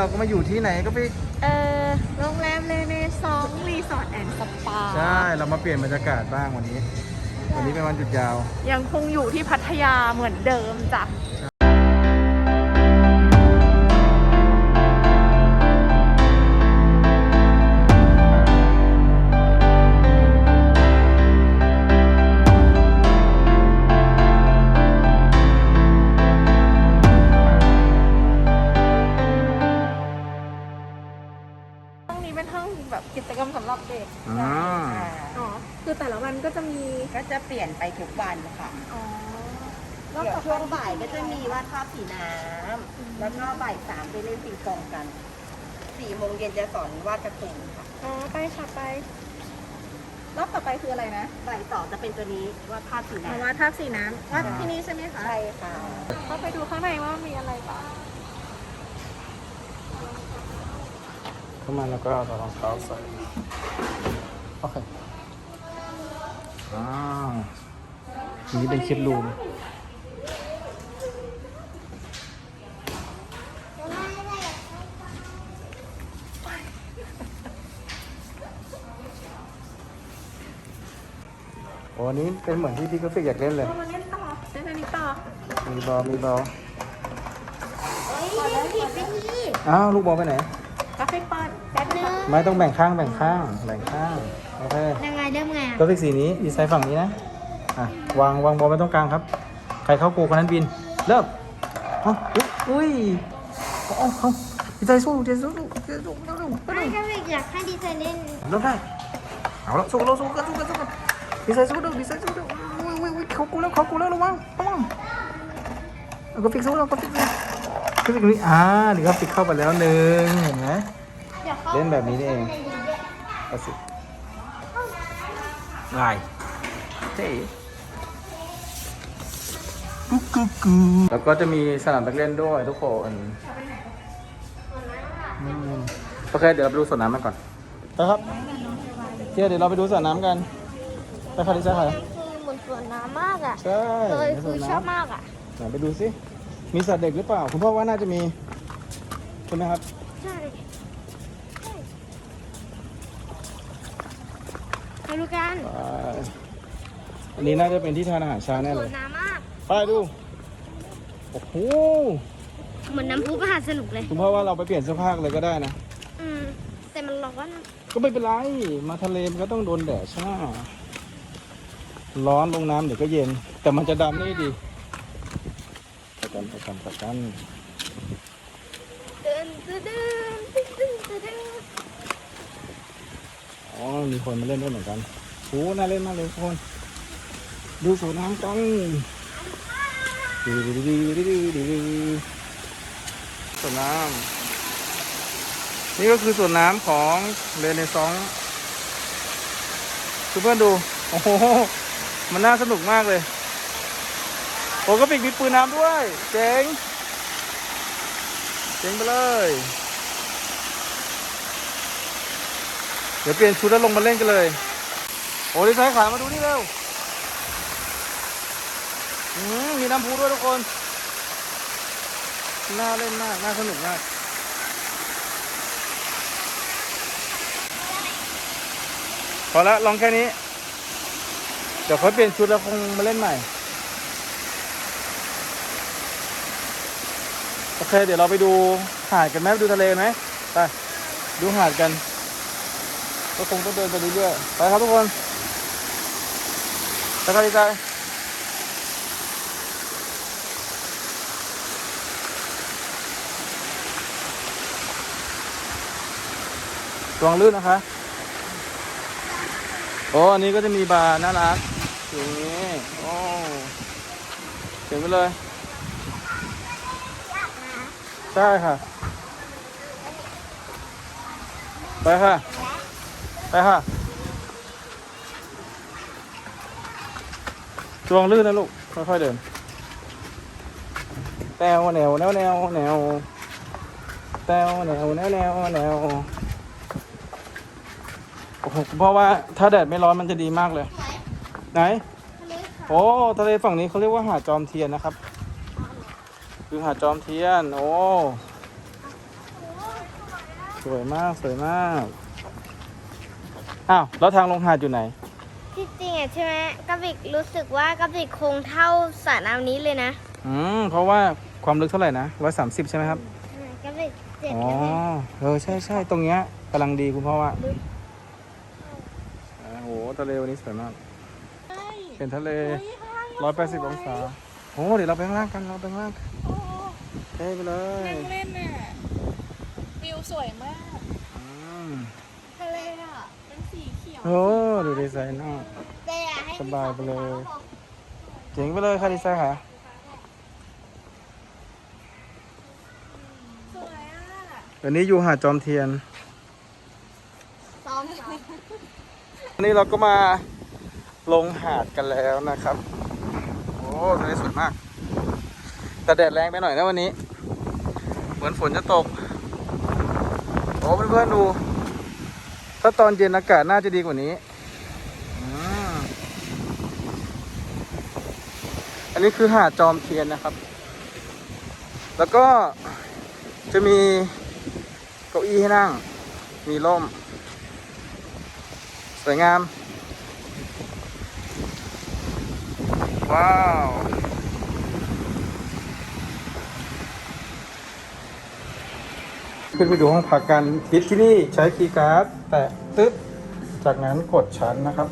เราก็มาอยู่ที่ไหนก็ไปเออโรงแรมเลเนซองรีสอร์ทแอนด์สปาใช่เรามาเปลี่ยนบรรยากาศบ้างวันนี้ วันนี้เป็นวันหยุดยาว ยังคงอยู่ที่พัทยาเหมือนเดิมจ้ะ ลี่ยนไปทุกวันค่ะอ๋อเดี๋ยวช่วงบ่ายก็จะมีวาดภาพสีน้ำแล้วก็บ่ายสามไปเล่นปิงปองกันสี่โมงเย็นจะสอนวาดการ์ตูนค่ะอ๋อไปค่ะไป รอบต่อไปคืออะไรนะบ่ายสองจะเป็นตัวนี้วาดภาพสีอ๋อน้ำ วาดภาพสีน้ำวาดที่นี่ใช่ไหมคะใช่ค่ะเข้าไปดูข้างในว่ามีอะไรบ้างเข้ามาแล้วก็เอารองเท้าใส่โอเค อ้าวอันนี้เป็นคิดรูมโอ้อันนี้เป็นเหมือนที่พี่กราฟิกอยากเล่นเลย มาเล่นต่อเล่นอันนี้ต่อมีบอลมีบอลเฮ้ยเล่นผิดไปทีอ้าวลูกบอลไปไหน กราฟิกเปิดแป๊บนึงไม่ต้องแบ่งข้างแบ่งข้างแบ่งข้างโอเคยังไงเริ่มไงกราฟิกสีนี้ดีไซน์ฝั่งนี้นะอะวางวางบอลไว้ตรงกลางครับ ใครเข้าโกคนนั้นบินเริ่มเอาอุ๊ยอุ้ยเอาเอาเอาดีไซน์สู้ดีไซน์สู้ดีไซน์สู้เร็วเร็วเร็วไม่ก็อยากให้ดีไซน์เล่นเริ่มได้เอาละสู้กันเราสู้กันสู้กันสู้กันดีไซน์สู้เร็วดีไซน์สู้เร็วอุ้ยอุ้ยอุ้ยเขากูแล้วเขากูแล้วระวังระวังเอากราฟิกสู้แล้วกราฟิกสู้ กราฟิกนี้อ่าเดี๋ยวกราฟิกเข้าไปแล้วหนึ่งเห็นไหมดี๋ยวขาเล่นแบบนี้นี่เองเอาสิง่ายเท่กุ๊กกุ๊กกูแล้วก็จะมีสนามนักเล่นด้วยทุกคนอืมโอเคเดี๋ยวเราไปดูสวนน้ำกันก่อนไปครับเจ๊เดี๋ยวเราไปดูสวนน้ำกันไปค่ะดิซ่าค่ะคือเหมือนสวนน้ำมากอะใช่เคยไปสคืวอนชน้อบมากอะำไหนไปดูสิ มีสัตว์เด็กหรือเปล่า คุณพ่อว่าน่าจะมี ใช่ไหมครับ ใช่ไปดูกันไปอันนี้น่าจะเป็นที่ทานอาหารเช้าแน่สเลวยนน้ำมาก ไปดู โอ้โห เหมือนน้ำพุมหาสนุกเลย คุณพ่อว่าเราไปเปลี่ยนเสื้อผ้าเลยก็ได้นะ อืม แต่มันร้อนอะก็ไม่เป็นไร มาทะเลมันก็ต้องโดนแดดใช่ไหมร้อนลงน้ำเดี๋ยวก็เย็น แต่มันจะดำได้ดีป ระกันประกันประกันเดินเดินเดินเดินเดินอ๋อ มีคนมาเล่นด้วยเหมือนกันโอ้น่าเล่นมากเลยทุกคน ดูสวนน้ำกันดูดูดูดูดูดูดูสวนน้ำนี่ก็คือสวนน้ำของเรเนซองส์เพื่อนดู โอ้โห มันน่าสนุกมากเลย โอ้ก็ปิกมีปืนน้ำด้วย เจ๋ง เจ๋งไปเลย เดี๋ยวเปลี่ยนชุดแล้วลงมาเล่นกันเลย โอ้ดีไซน์ขามาดูนี่เร็วอืมมีน้ำพุด้วยทุกคน น่าเล่นมาก น่าสนุกมากพอแล้วลองแค่นี้ เดี๋ยวค่อยเปลี่ยนชุดแล้วคงมาเล่นใหม่ โอเค เดี๋ยวเราไปดูหาดกันไหมดูทะเลไหมไปดูหาดกันก็คงต้องเดินไปเรื่อยๆไปครับทุกคนไปกันดีใจระวังลื่นนะคะโอ้อันนี้ก็จะมีบาร์น่ารักอย่างนี้โอ้เจ๋งไปเลย ใช่ค่ะ ไปค่ะ ไปค่ะระวังลื่นนะลูก ค่อยๆเดิน แนวแนวแนวแนวแนวแนวแนวแนวแนวแนวโอ้โหเพราะว่าถ้าแดดไม่ร้อนมันจะดีมากเลย ไหน โอ้ทะเลฝั่งนี้เขาเรียกว่าหาดจอมเทียนนะครับ คือหาดจอมเทียน โอ้ สวยมาก สวยมาก อ้าว แล้วทางลงหาดอยู่ไหน ที่จริงอะใช่ไหมกระบิกรู้สึกว่ากระบิกคงเท่าสระน้ำนี้เลยนะอืม เพราะว่าความลึกเท่าไหร่นะร้อยสามสิบใช่ไหมครับ กระบิกเจ็ดอ๋อกระบิกเออ ใช่ใช่ตรงเนี้ยกำลังดีคุณพ่อว่าลึกโอ้โห ทะเลวันนี้สวยมาก เป็นทะเลร้อยแปดสิบองศาโอ้เดี๋ยวเราไปข้างล่างกัน เราไปข้างล่างกัน เท่ไปเลยนั่งเล่นน่ะวิวสวยมากอืมทะเลอะเป็นสีเขียวโอ้ดูดีไซน์นอกแต่อยากให้สบายไปเลย เจ๋งไปเลยค่ะดีไซน์ค่ะสวยอะวันนี้อยู่หาดจอมเทียน ซ้อมซ้อมวันนี้เราก็มาลงหาดกันแล้วนะครับ โอ้ทะเลสวยมาก แต่แดดแรงไปหน่อยนะวันนี้ เหมือนฝนจะตกโอ้เพื่อนๆดู ถ้าตอนเย็นอากาศน่าจะดีกว่านี้ออันนี้คือหาดจอมเทียนนะครับ แล้วก็จะมีเก้าอี้ให้นั่ง มีร่ม สวยงาม ว้าว ขึ้นไปดูห้องพักกันลิฟต์ที่นี่ใช้คีย์การ์ดแตะตึ๊บจากนั้นกดชั้นนะครับ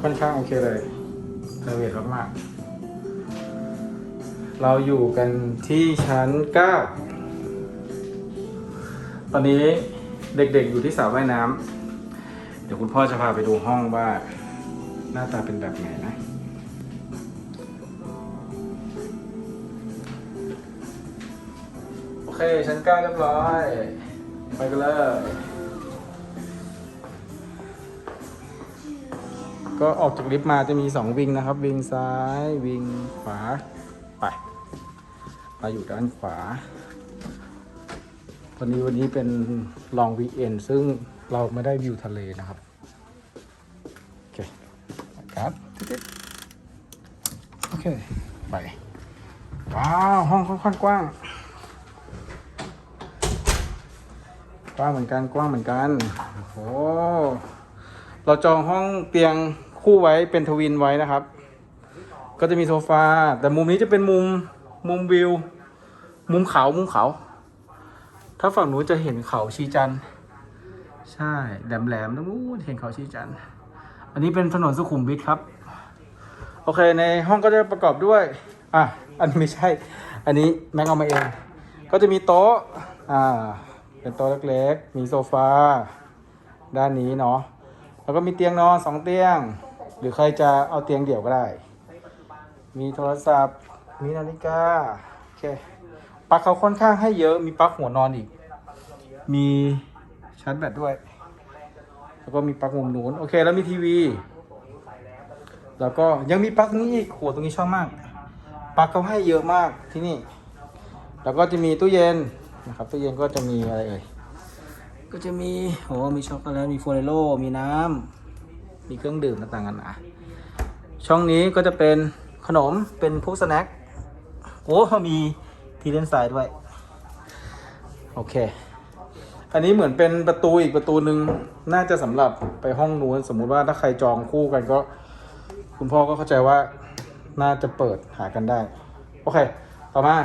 ค่อนข้างโอเคเลยเพอร์เวทมากๆเราอยู่กันที่ชั้น 9 ตอนนี้เด็กๆอยู่ที่สระว่ายน้ำเดี๋ยวคุณพ่อจะพาไปดูห้องว่าหน้าตาเป็นแบบไหนนะ เคชั้นเก้าเรียบร้อย ไปกันเลย ก็ออกจากลิฟต์มาจะมีสองวิงนะครับ วิงซ้าย วิงขวา ไปมาอยู่ด้านขวา วันนี้วันนี้เป็นลองวีเอ็นซึ่งเราไม่ได้วิวทะเลนะครับ โอเคครับโอเค ไป ว้าว ห้องค่อนข้างกว้าง กว้างเหมือนกันกว้างเหมือนกันโอ้เราจองห้องเตียงคู่ไว้เป็นทวินไว้นะครับ ก็จะมีโซฟา แต่มุมนี้จะเป็นมุมมุมวิว มุมเขามุมเขา ถ้าฝั่งนู้นจะเห็นเขาชีจัน ใช่แหลมแหลมตรงนู้นเห็นเขาชีจัน อันนี้เป็นถนนสุขุมวิทครับ โอเคในห้องก็จะประกอบด้วย อะ อันนี้ไม่ใช่ อันนี้แม็กเอามาเอง ก็จะมีโต๊ะ อ่า เป็นโต๊ะเล็กๆ มีโซฟา ด้านนี้เนาะ แล้วก็มีเตียงนอนสองเตียง หรือใครจะเอาเตียงเดี่ยวก็ได้ มีโทรศัพท์ มีนาฬิกา โอเค ปลั๊กเขาค่อนข้างให้เยอะ มีปลั๊กหัวนอนอีก มีชาร์จแบตด้วย แล้วก็มีปลั๊กมุมนู้น โอเค แล้วมีทีวี แล้วก็ยังมีปลั๊กนี้อีกโหตรงนี้ชอบมาก ปลั๊กเขาให้เยอะมากที่นี่ แล้วก็จะมีตู้เย็น นะครับตู้เย็นก็จะมีอะไรเอ่ยก็จะมีโหมีช็อกโกแลตมีโฟเรโลมีน้ำมีเครื่องดื่มต่างๆกันนะช่องนี้ก็จะเป็นขนมเป็นพวกสแน็คโอ้มีทีเล่นสายด้วยโอเค อันนี้เหมือนเป็นประตูอีกประตูหนึ่งน่าจะสำหรับไปห้องนู้นสมมุติว่าถ้าใครจองคู่กันก็ คุณพ่อก็เข้าใจว่าน่าจะเปิดหากันได้ โอเค ต่อมา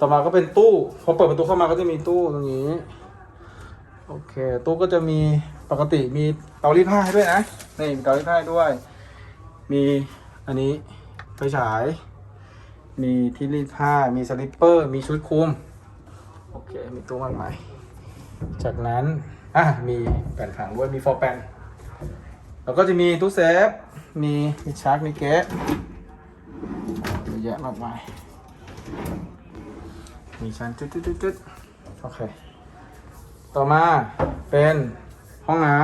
ต่อมาก็เป็นตู้ พอเปิดประตูเข้ามาก็จะมีตู้ตรงนี้ โอเค ตู้ก็จะมีปกติมีเตารีดผ้าให้ด้วยนะ นี่มีเตารีดผ้าด้วย มีอันนี้ไฟฉาย มีที่รีดผ้า มีสลิปเปอร์ มีชุดคลุม โอเค มีตู้มากมาย จากนั้น อะ มีแผ่นผังด้วย มีฟอร์แปนแล้วก็จะมีตู้เซฟ มีมีชาร์จมีเกสเยอะแยะมากมาย มีชั้นจุดจุดจุดจุดโอเค ต่อมาเป็นห้องน้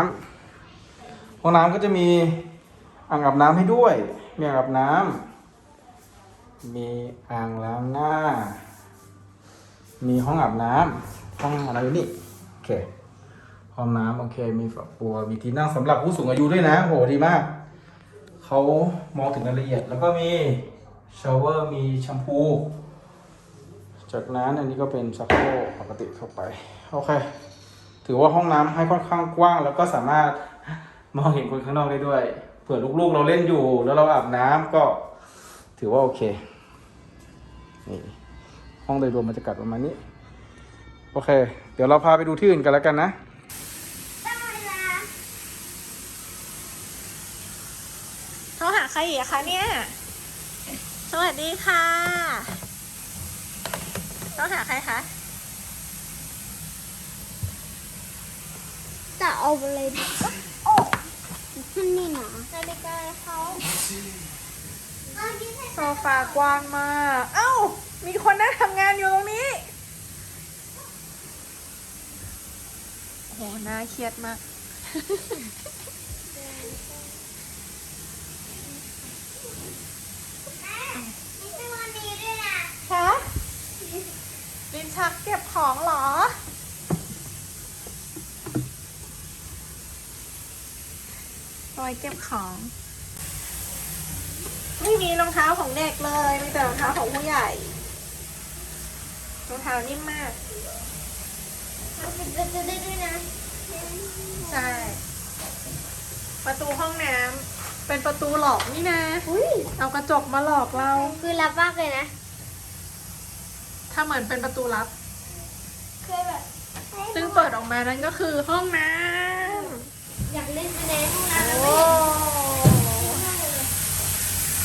ำห้องน้ำก็จะมีอ่างอาบน้ำให้ด้วย มีอ่างอาบน้ำมีอ่างล้างหน้า มีห้องอาบน้ำห้องอะไรอยู่นี่โอเคห้องน้ำโอเค มีฝักบัวมีที่นั่งสำหรับผู้สูงอายุด้วยนะโหดีมากเขามองถึงรายละเอียด แล้วก็มีชาวเวอร์มีแชมพู จากนั้นอันนี้ก็เป็นชักโครกปกติเข้าไป โอเค ถือว่าห้องน้ำให้ค่อนข้างกว้าง แล้วก็สามารถมองเห็นคนข้างนอกได้ด้วยเผื่อลูกๆเราเล่นอยู่ แล้วเราอาบน้ำก็ถือว่าโอเคนี่ห้องโดยรวมบรรยากาศประมาณนี้ โอเค เดี๋ยวเราพาไปดูที่อื่นกันแล้วกันนะโทรหาใครอีกอะคะเนี่ย สวัสดีค่ะ โทรหาใครคะจะเอาอะไรดีก็โอ้นั่นนี่นะนาฬิกาเขาเอาที่ให้โซฟากว้างมาก เอ้า มีคนนั่งทำงานอยู่ตรงนี้ โอ้โหน่าเครียดมากมีตัวนี้ด้วยนะ คะ ลิ้นชักเก็บของเหรอเอาไว้เก็บของ ไม่มีรองเท้าของเด็กเลย มีแต่รองเท้าของผู้ใหญ่ รองเท้านิ่มมาก เอาไปดูได้ด้วยนะ ใช่ ประตูห้องน้ำเป็นประตูหลอกนี่นะ อุ้ย เอากระจกมาหลอกเรา คือรับมากเลยนะ ถ้าเหมือนเป็นประตูลับเคยแบบซึ่งเปิดออกมานั้นก็คือห้องน้อยากเล่นไปในห้องำน้ำแล้วโอ้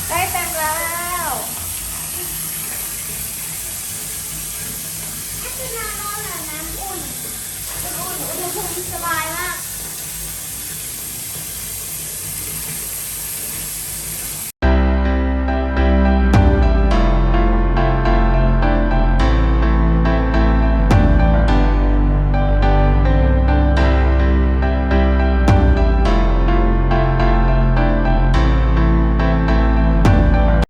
ไม่ได้เต็มแล้วคือนอนนอนแบบน้ำอุ่นอุ่นอุณหภูมิสบายมาก